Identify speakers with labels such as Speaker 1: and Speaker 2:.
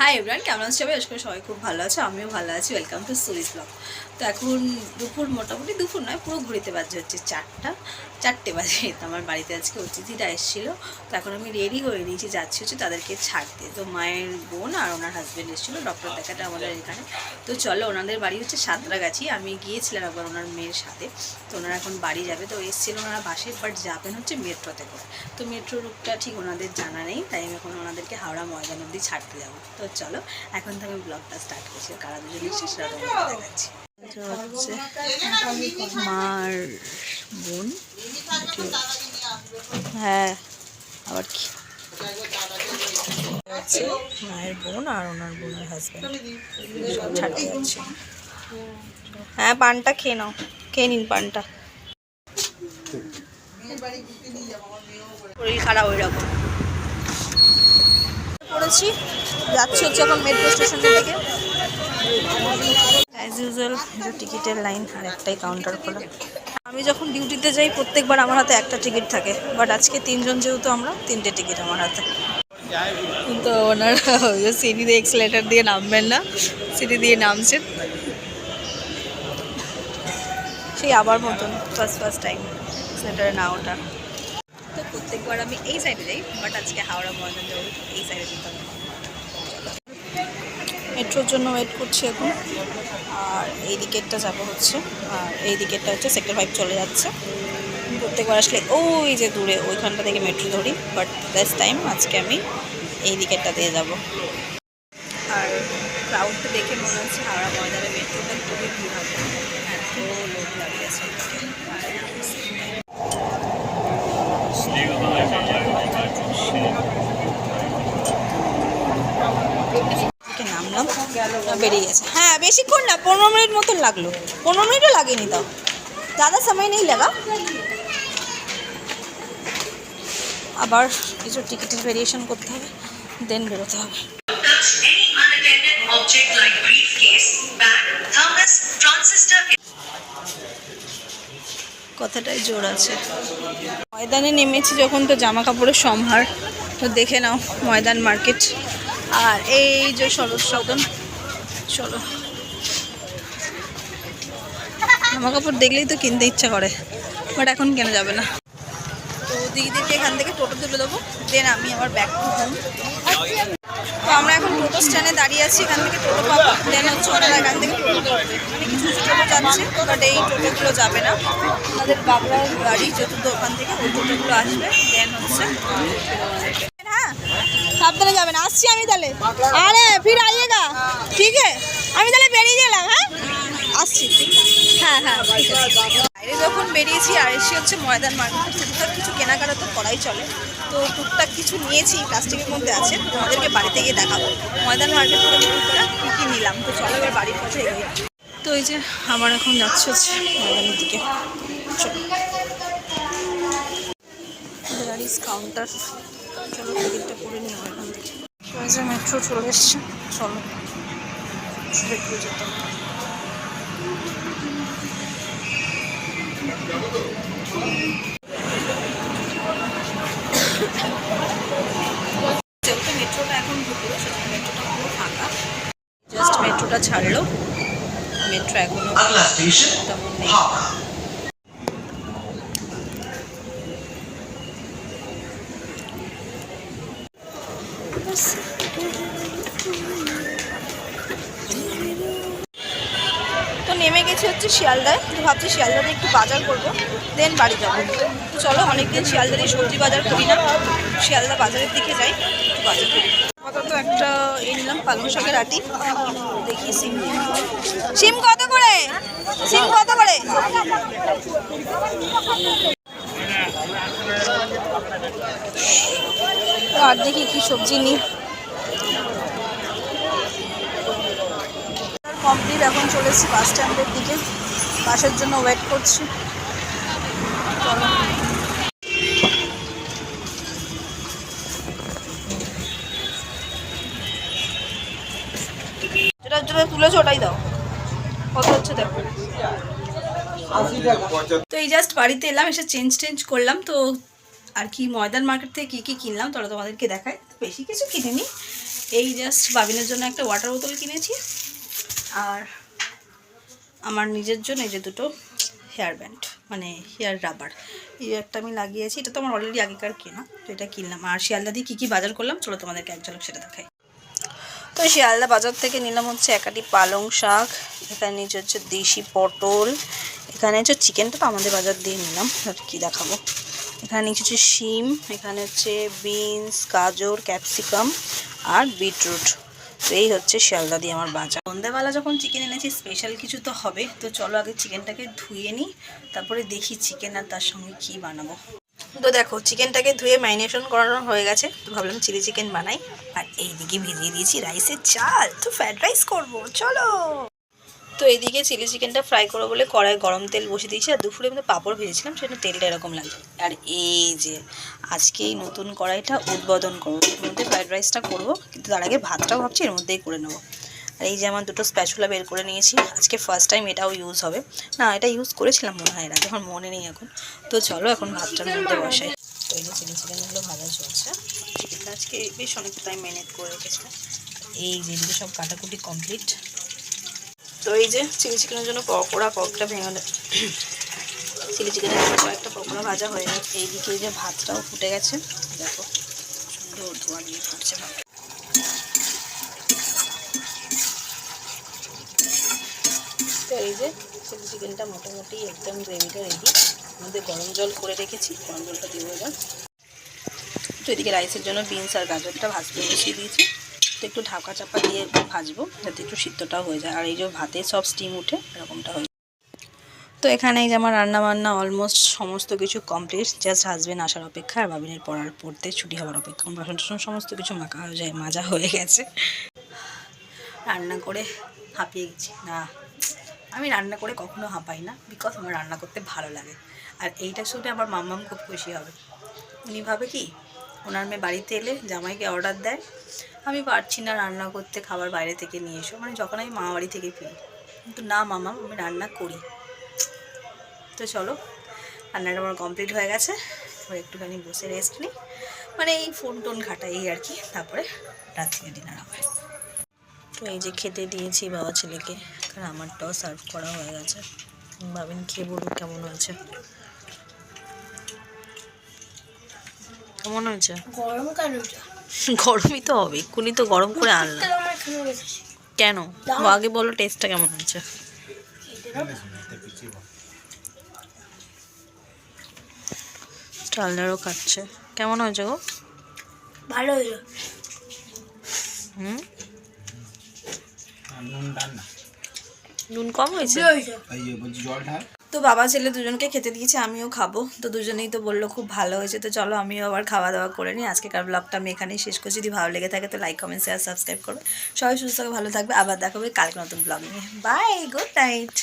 Speaker 1: High everyone কেমন আছে সবাই? আজকে সবাই খুব ভালো আছে। আমিও ভালো আছি। ওয়েলকাম টু সুরিস ব্লগ তো এখন দুপুর, মোটামুটি দুপুর নয়, পুরো ঘুরিতে বাজে হচ্ছে চারটা, চারটে বাজে। তো আমার বাড়িতে আজকে অতিথিরা এসেছিল। তো এখন আমি রেডি হয়ে নিয়েছি, যাচ্ছি হচ্ছে তাদেরকে ছাড়তে তো মায়ের বোন আর ওনার হাজব্যান্ড এসেছিল ডক্টর দেখাটা আমাদের এখানে। তো চলো, ওনাদের বাড়ি হচ্ছে সাঁতরাগাছি। আমি গিয়েছিলাম একবার ওনার মেয়ের সাথে। তো ওনারা এখন বাড়ি যাবে। তো এসেছিল ওনারা বাসে বাট যাবেন হচ্ছে মেট্রোতে করে। তো মেট্রো রুটটা ঠিক ওনাদের জানা নেই। তাই আমি এখন ওনাদেরকে হাওড়া ময়দান অবধি ছাড়তে যাব। তো চলো এখন তো আমি ব্লগটা স্টার্ট করছি কারা দুজনে শেষরা দেখাচ্ছি। হচ্ছে মার বোন হ্যাঁ আবার কি? হচ্ছে মায়ের বোন আর ওনার বোনের হাজব্যান্ড ছাড়তে যাচ্ছে। হ্যাঁ পানটা খেয়ে নাও খেয়ে নিন পানটা। শরীর খারাপ ওই রকম। পড়েছি যাচ্ছি হচ্ছে এখন মেট্রো স্টেশনের দিকে। অ্যাজ ইউজুয়াল টিকিটের লাইন আর একটাই কাউন্টার খোলা। আমি যখন ডিউটিতে যাই, প্রত্যেকবার আমার হাতে একটা টিকিট থাকে। বাট আজকে তিনজন যেহেতু আমরা, তিনটে টিকিট আমার হাতে। তো ওনারা সিঁড়ি দিয়ে এক্সলেটার দিয়ে নামবেন না সিঁড়ি দিয়ে নামছেন। সেই আবার মতন ফার্স্ট ফার্স্ট টাইম এক্সেলেটারে না ওঠা। তো প্রত্যেকবার আমি এই সাইডে যাই বাট আজকে হাওড়া যাব এই সাইডে হবে। মেট্রোর জন্য ওয়েট করছি এখন। আর এই দিকেরটা যাব হচ্ছে। আর এই দিকেরটা হচ্ছে সেক্টর ফাইভ চলে যাচ্ছে। প্রত্যেকবার আসলে ওই যে দূরে, ওইখানটা থেকে মেট্রো ধরি বাট দ্যাটস টাইম আজকে আমি এই দিকেরটা দিয়ে যাব। আর ক্রাউডটা দেখে মনে হচ্ছে হাওড়া ময়দানে মেট্রোটা খুবই ভিড় হবে। এত লোক দাঁড়িয়ে আছে থেকে নামলাম বেরিয়ে গেছে হ্যাঁ বেশিক্ষণ না পনেরো মিনিট মতন লাগলো পনেরো মিনিটও লাগেনি তাও ज़्यादा समय नहीं लगा আবার কিছু টিকিটের ভেরিয়েশন করতে হবে দেন বেরোতে হবে
Speaker 2: touch any unattended object like briefcase, bag, thermos, transistor,
Speaker 1: কথাটাই জোর আছে ময়দানে নেমেছি যখন তো জামা কাপড়ের সম্ভার তো দেখে নাও ময়দান মার্কেট আর এই যে শরৎ সদন চলো। জামা কাপড় দেখলেই তো কিনতে ইচ্ছা করে বাট এখন কেনা যাবে না? তো দিদিকে এখান থেকে টোটো তুলে দেবো দেন আমি আমার ব্যাগ হোম তো আমরা এখন টোটো স্ট্যান্ডে দাঁড়িয়ে আছি, এখান থেকে টোটো পাবো দেন হচ্ছে ওনারা এখান থেকে মানে কিছু কিছু টোটো যাচ্ছে বাট এই টোটোগুলো যাবে না। আমাদের বাবরার গাড়ি চতুর্থ ওখান থেকে, ওই টোটোগুলো আসবে দেন হচ্ছে সাবধানে যাবেন। আসছি আমি তাহলে। আরে, ফির আইয়েগা ঠিক আমি তাহলে বেরিয়ে গেলাম হ্যাঁ? আসছি। হ্যাঁ হ্যাঁ বাইরে যখন বেরিয়েছি, আর এসে হচ্ছে ময়দান মার্কেট টুকটাক কিছু কেনাকাটা তো করাই চলে। তো টুকটাক কিছু নিয়েছি, প্লাস্টিকের মধ্যে আছে। তোমাদেরকে বাড়িতে গিয়ে দেখাবো। ময়দান মার্কেট থেকে টুকটাক কী কী নিলাম। তো চলো এবার বাড়ির পথে এগোই তো এই যে, আমার এখন যাচ্ছে হচ্ছে ময়দানের দিকে। চলো। চলো টিকিটটা করে নেব এখান মেট্রো চলে এসছে। চলো। মেট্রো যেতে জাস্ট মেট্রোটা ছাড়লো। মেট্রো
Speaker 3: এখনও
Speaker 1: তেমন নেই। তো নেমে গেছি হচ্ছে শিয়ালদায়। ভাবছি শিয়ালদাতে একটু বাজার করব দেন বাড়ি যাব। তো চলো, অনেকদিন শিয়ালদার এই সবজি বাজার করি না। শিয়ালদা বাজারের দিকে যাই, একটু বাজার করি। একটা এই নিলাম, পালং শাকের আটি। দেখি সিম সিম কত করে? সিম কত করে? আর দেখি কি সবজি নিই। কমপ্লিট এখন চলে এসেছি বাস স্ট্যান্ডের দিকে। বাসের জন্য ওয়েট করছি। ওটাই দাও। দেখো। তো এই জাস্ট বাড়িতে এলাম, এসে চেঞ্জ টেঞ্জ করলাম। তো আর কি ময়দান মার্কেট থেকে কী কী কিনলাম তাহলে তোমাদেরকে দেখায় বেশি কিছু কিনিনি। এই জাস্ট বাবিনের জন্য একটা ওয়াটার বোতল কিনেছি। আর আমার নিজের জন্য এই যে দুটো হেয়ার ব্যান্ড মানে হেয়ার রাবার এই একটা আমি লাগিয়েছি, এটা তো আমার অলরেডি আগেকার কেনা, তো এটা কিনলাম। আর শিয়ালদা দিয়ে কী কী বাজার করলাম, চলো তোমাদেরকে এক ঝলক সেটা দেখাই। তো শিয়ালদা বাজার থেকে নিলাম হচ্ছে একাটি পালং শাক, এখানে নিচে হচ্ছে দেশি পটল, এখানে হচ্ছে চিকেনটা তো আমাদের বাজার দিয়ে নিলাম, আর কি দেখাবো। এখানে হচ্ছে শিম, এখানে হচ্ছে বিনস, গাজর, ক্যাপসিকাম আর বিটরুট। তো এই হচ্ছে শিয়ালদা দিয়ে আমার বাজার সন্ধ্যাবেলা যখন চিকেন এনেছি স্পেশাল কিছু তো হবে। তো চলো আগে চিকেনটাকে ধুয়ে নিই, তারপরে দেখি চিকেন আর তার সঙ্গে কি বানাবো। তো দেখো চিকেনটাকে ধুয়ে ম্যারিনেশন করানো হয়ে গেছে। তো ভাবলাম চিলি চিকেন বানাই। আর এইদিকে ভিজিয়ে দিয়েছি রাইসের চাল। তো ফ্রাইড রাইস করব। চলো! তো এইদিকে চিলি চিকেনটা ফ্রাই করব বলে কড়াই গরম তেল বসিয়ে দিয়েছি, আর দুপুরে মধ্যে পাঁপড় ভেজেছিলাম সেটা তেলটা এরকম লাগে আর এই যে আজকে এই নতুন কড়াইটা উদ্বোধন করব, এর মধ্যে ফ্রাইড রাইসটা করব, কিন্তু তার আগে ভাতটাও ভাবছি, এর মধ্যেই করে নেব। আর এই যে আমার দুটো স্প্যাচুলা বের করে নিয়েছি, আজকে ফার্স্ট টাইম এটাও ইউজ হবে। না, এটা ইউজ করেছিলাম মনে হয় আগে আমার মনে নেই এখন। তো চলো এখন ভাতটার মধ্যে বসাই। তো এই যে চিলি চিকেনগুলো ভাজা চলছে। আজকে বেশ অনেক টাইম ম্যানেজ করে রেখেছিলাম। এই যে, এগুলো সব কাটাকুটি কমপ্লিট তো এই যে চিলি চিকেনের জন্য পকোড়া, পকটা ভেঙে চিলি চিকেনের জন্য কয়েকটা পকোড়া ভাজা হয়ে গেছে এইদিকে এই যে ভাতটাও ফুটে গেছে। দেখো, সুন্দর ধোয়া দিয়ে ফুটছে ভাত। তো এই যে চিলি চিকেনটা মোটামুটি একদম গ্রেভিটা রেডি মধ্যে গরম জল করে রেখেছি, গরম জলটা দিয়ে এবার তো এদিকে রাইসের জন্য বিনস আর গাজরটা ভাজতে বসিয়ে দিয়েছি। তো একটু ঢাকা চাপা দিয়ে একটু ভাজবো, যাতে একটু সিদ্ধটাও হয়ে যায়। আর এই যে ভাতে সব স্টিম উঠে এরকমটা হয়ে তো এখানে যে আমার রান্না বান্না অলমোস্ট সমস্ত কিছু কমপ্লিট জাস্ট হাজবেন্ড আসার অপেক্ষা আর বাবিনের পড়ার, পড়তে ছুটি হওয়ার অপেক্ষা। বাসন টাসন সমস্ত কিছু মাখা হয়ে যায়, মাজা হয়ে গেছে। রান্না করে হাঁপিয়ে গেছি। না, আমি রান্না করে কখনো হাঁপাই না বিকজ আমার রান্না করতে ভালো লাগে। আর এইটা শুনে আমার মাম্মাম খুব খুশি হবে। উনি ভাবে কি, ওনার মেয়ে বাড়িতে এলে জামাইকে অর্ডার দেয় আমি পারছি না রান্না করতে, খাবার বাইরে থেকে নিয়ে এসো। মানে যখন আমি মা বাড়ি থেকে ফিরি, কিন্তু না মামা, আমি রান্না করি। তো চলো, রান্নাটা আমার কমপ্লিট হয়ে গেছে। এবার একটুখানি বসে রেস্ট নিই। মানে এই ফোন টোন ঘাটাই আর কি। তারপরে রাত্রিরে ডিনার হবে। তো এই যে খেতে দিয়েছি বাবা ছেলেকে, কারণ আমারটাও সার্ভ করা হয়ে গেছে। ভাবেন খেয়ে বলুন কেমন হয়েছে। কেমন হয়েছে?
Speaker 3: গরম কেন
Speaker 1: গরমই তো হবে এক্ষুনি তো গরম করে আনলাম। কেন? আগে বলো টেস্টটা কেমন হয়েছে। স্টালদারও খাচ্ছে। কেমন হয়েছে গো?
Speaker 3: ভালো হয়েছে।
Speaker 1: হুম?
Speaker 4: নুন
Speaker 1: কম হয়েছে? তো বাবা ছেলে দুজনকে খেতে দিয়েছে আমিও খাব। তো দুজনেই তো বলল খুব ভালো হয়েছে তো চলো আমিও আবার খাওয়া দাওয়া করে নিই। আজকেকার ব্লগটা আমি এখানেই শেষ করছি। যদি ভালো লেগে থাকে তো লাইক কমেন্ট শেয়ার সাবস্ক্রাইব করবে সবাই সুস্থ থাকে ভালো থাকবে। আবার দেখাবে কালকে নতুন ব্লগ নিয়ে। Bye good night